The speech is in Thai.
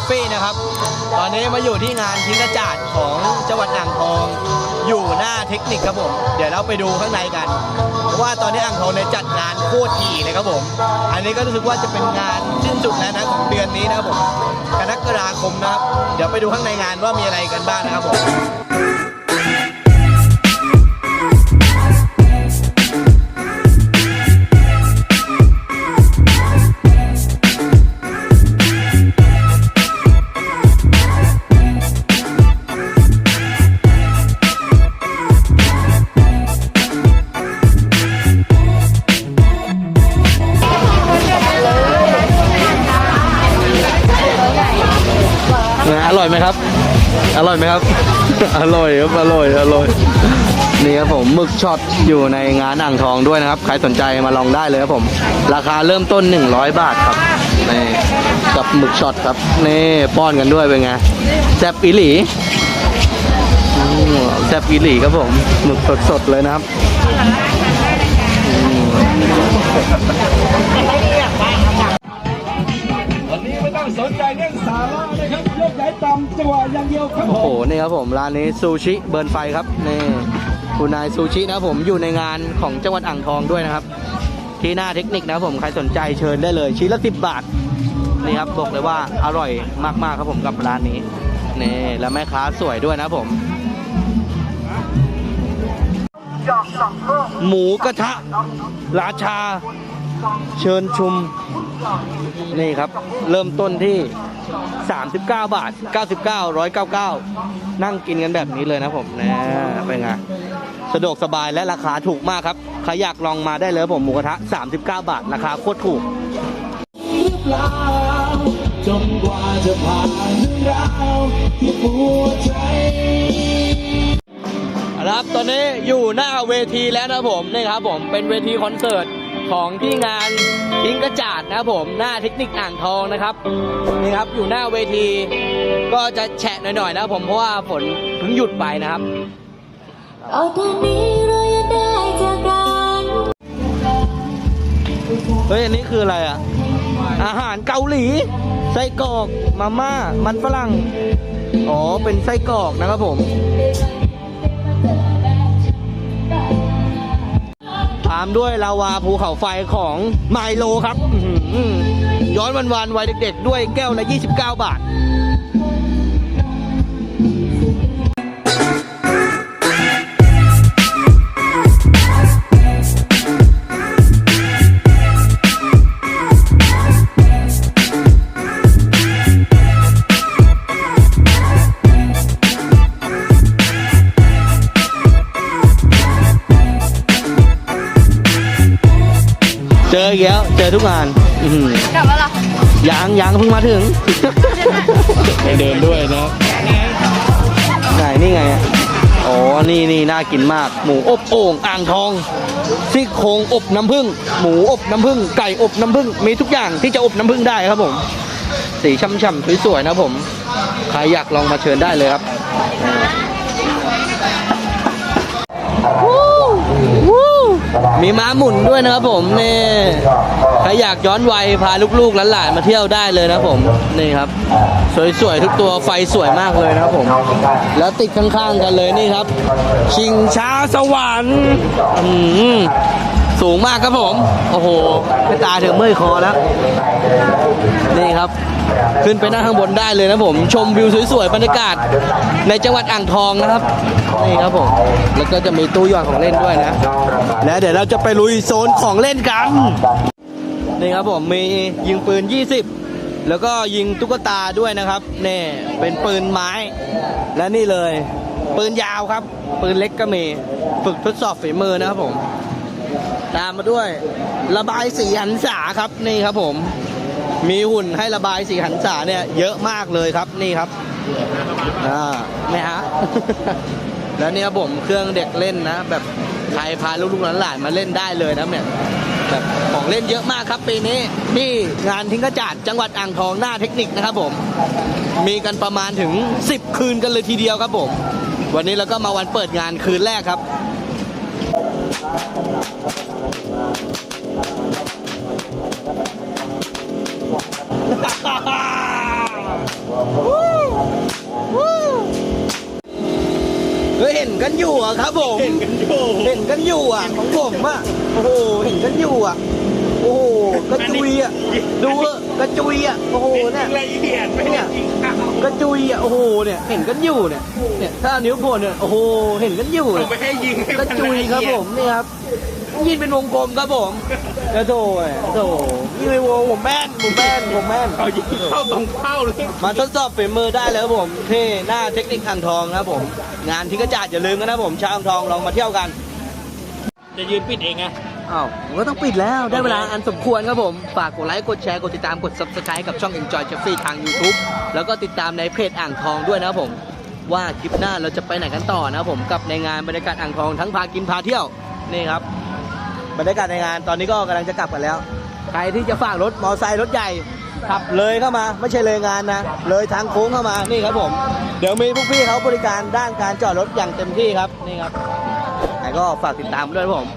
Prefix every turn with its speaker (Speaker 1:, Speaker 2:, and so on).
Speaker 1: ฟฟี่นะครับ ตอนนี้มาอยู่ที่งานทิ้งกระจาดของจังหวัดอ่างทอง อยู่หน้าเทคนิคครับผม เดี๋ยวเราไปดูข้างในกันเพราะว่าตอนนี้อ่างทองเนี่ยจัดงานโคตรถี่เลยครับผม อันนี้ก็รู้สึกว่าจะเป็นงานสิ้นสุดแล้วนะของเดือนนี้นะครับผมกรกฎาคมนะครับ เดี๋ยวไปดูข้างในงานว่ามีอะไรกันบ้างนะครับผม ครับ อร่อยไหมครับ อร่อยครับ อร่อย อร่อย นี่ครับผมหมึกช็อตอยู่ในงานอ่างทองด้วยนะครับ ใครสนใจมาลองได้เลยครับผม ราคาเริ่มต้น 100 บาทครับนี่กับหมึกช็อตครับ นี่ป้อนกันด้วยเป็นไงแซบอีหลีแซบอีหลีครับผม หมึกสดๆเลยนะครับ
Speaker 2: จังหวะอย่างเดียวครับ
Speaker 1: โอ้โหนี่ครับผมร้านนี้ซูชิเบิร์นไฟครับนี่คุณนายซูชินะผมอยู่ในงานของจังหวัดอ่างทองด้วยนะครับ ที่หน้าเทคนิคนะผมใครสนใจเชิญได้เลยชิ้นละสิบบาทนี่ครับบอกเลยว่าอร่อยมากๆครับผมกับร้านนี้นี่แล้วแม่ค้าสวยด้วยนะผม หมูกระทะ ราชา เชิญชุม นี่ครับ เริ่มต้นที่ 39 บาท 99 199 นั่งกินกันแบบนี้เลยนะผมนะเป็นไงสะดวกสบายและราคาถูกมากครับใครอยากลองมาได้เลยผมหมูกระทะ 39 บาท ราคาโคตรถูก
Speaker 2: จนกว่าจะผ่านเรื่องราวที่ปวดใจ
Speaker 1: ครับตอนนี้อยู่หน้าเวทีแล้วนะผมนี่ครับผมเป็นเวทีคอนเสิร์ต ของที่งานทิ้งกระจาดนะครับผมหน้าเทคนิคอ่างทองนะครับนี่ครับอยู่หน้าเวที ก็จะแฉะหน่อยๆนะครับผมเพราะว่าฝนเพิ่งหยุดไปนะครับ
Speaker 3: เอาตอนนี้เรายังได้จากกัน
Speaker 1: เฮ้ยอันนี้คืออะไรอะ อาหารเกาหลี ไส้กรอกมาม่า มันฝรั่ง อ๋อ เป็นไส้กรอกนะครับผมามด้วยลาวาภูเขาไฟของไมโลครับย้อนวันวานวัยเด็กๆ ด้วยแก้วละ 29 บาท เจออีกแล้วเจอทุกงานอื้อหือก
Speaker 3: ลับมาละ
Speaker 1: ยังยังเพิ่งมาถึง
Speaker 2: ไปเดินด้วยนะ
Speaker 1: ไหนนี่ไงอะอ๋อ นี่นี่น่ากินมาก หมูอบโอ่งอ่างทองซี่โครงอบน้ำผึ้ง หมูอบน้ำผึ้ง ไก่อบน้ำผึ้ง มีทุกอย่างที่จะอบน้ำผึ้งได้ครับผม สีช่ำๆสวยๆนะผม ใครอยากลองมาเชิญได้เลยครับ มีม้าหมุนด้วยนะครับผมนี่ใครอยากย้อนวัยพาลูกๆหลานๆมาเที่ยวได้เลยนะผมนี่ครับ สวยๆทุกตัวไฟสวยมากเลยนะครับผม แล้วติดข้างๆกันเลยนี่ครับ ชิงช้าสวรรค์อืม สูงมากครับผม โอ้โหไปตาถึงเมื่อยคอแล้ว นี่ครับ ขึ้นไปนั่งข้างบนได้เลยนะผม ชมวิวสวยๆ บรรยากาศ ในจังหวัดอ่างทองนะครับ นี่ครับผม แล้วก็จะมีตู้หยอดของเล่นด้วยนะ แล้วเดี๋ยวเราจะไปลุยโซนของเล่นกัน นี่ครับผม มียิงปืน 20 แล้วก็ยิงตุ๊กตาด้วยนะครับ นี่ เป็นปืนไม้ และนี่เลย ปืนยาวครับ ปืนเล็กก็มี ฝึกทดสอบฝีมือนะครับผม ตามมาด้วย ระบายสีหันษาครับนี่ครับผม มีหุ่นให้ระบายสีหันษาเนี่ยเยอะมากเลยครับนี่ครับอ่าไม่ฮะแล้วเนี่ยผมเครื่องเด็กเล่นนะ แบบใครพาลูกๆหลานๆมาเล่นได้เลยนะเนี่ยแบบของเล่นเยอะมากครับปีนี้ที่งานทิ้งกระจาดจังหวัดอ่างทองหน้าเทคนิคนะครับผม มีกันประมาณถึง 10 คืนกันเลยทีเดียวครับผม วันนี้เราก็มาวันเปิดงานคืนแรกครับ กันอยู่อะครับผม
Speaker 4: เห็นกันอยู่
Speaker 1: เห็นกันอยู่อะของผมอะโอ้โหเห็นกันอยู่อะโอ้โหกระจุยอะดูเถอะกระจุยอะโอ้โหเนี่ย
Speaker 4: ละเอียดไม่ได้ยิงข่าว
Speaker 1: กระจุยอะโอ้โหเนี่ยเห็นกันอยู่เนี่ยเนี่ยถ้าเอานิ้วโผล่เนี่ยโอ้โหเห็นกันอยู่
Speaker 4: ผม
Speaker 1: เนี่ย
Speaker 4: ไม่ให้ยิงให้
Speaker 1: กระจุยครับผมนี่ครับ ยิงเป็นวงกลมครับผมกระโถยโถยิงเป็นวงผมแม่นผมแม่นผมแม่น
Speaker 4: เอายิงเข้าตรงเข้าเลย
Speaker 1: มาทดสอบฝีมือได้เลยครับผมที่หน้าเทคนิคอ่างทองนะครับผม งานที่กระจาดอย่าลืมกันนะผมชาวอ่างทองลองมาเที่ยวกัน
Speaker 4: จะยืนปิดเองไง
Speaker 1: อ้าวผมก็ต้องปิดแล้วได้เวลาอันสมควรครับผม ฝากกดไลค์กดแชร์กดติดตามกด subscribe กับช่อง Enjoy Jeffrey ทาง YouTube แล้วก็ติดตามในเพจอ่างทองด้วยนะครับผม ว่าคลิปหน้าเราจะไปไหนกันต่อนะครับผมกับในงานบรรยากาศอ่างทองทั้งพากินพาเที่ยวนี่ครับ บรรยากาศในงานตอนนี้ก็กำลังจะกลับกันแล้ว ใครที่จะฝากรถมอไซค์รถใหญ่ขับเลยเข้ามาไม่ใช่เลยงานนะ เลยทางโค้งเข้ามานี่ครับผม เดี๋ยวมีพวกพี่เขาบริการด้านการจอดรถอย่างเต็มที่ครับนี่ครับใครก็ฝากติดตามด้วยครับผม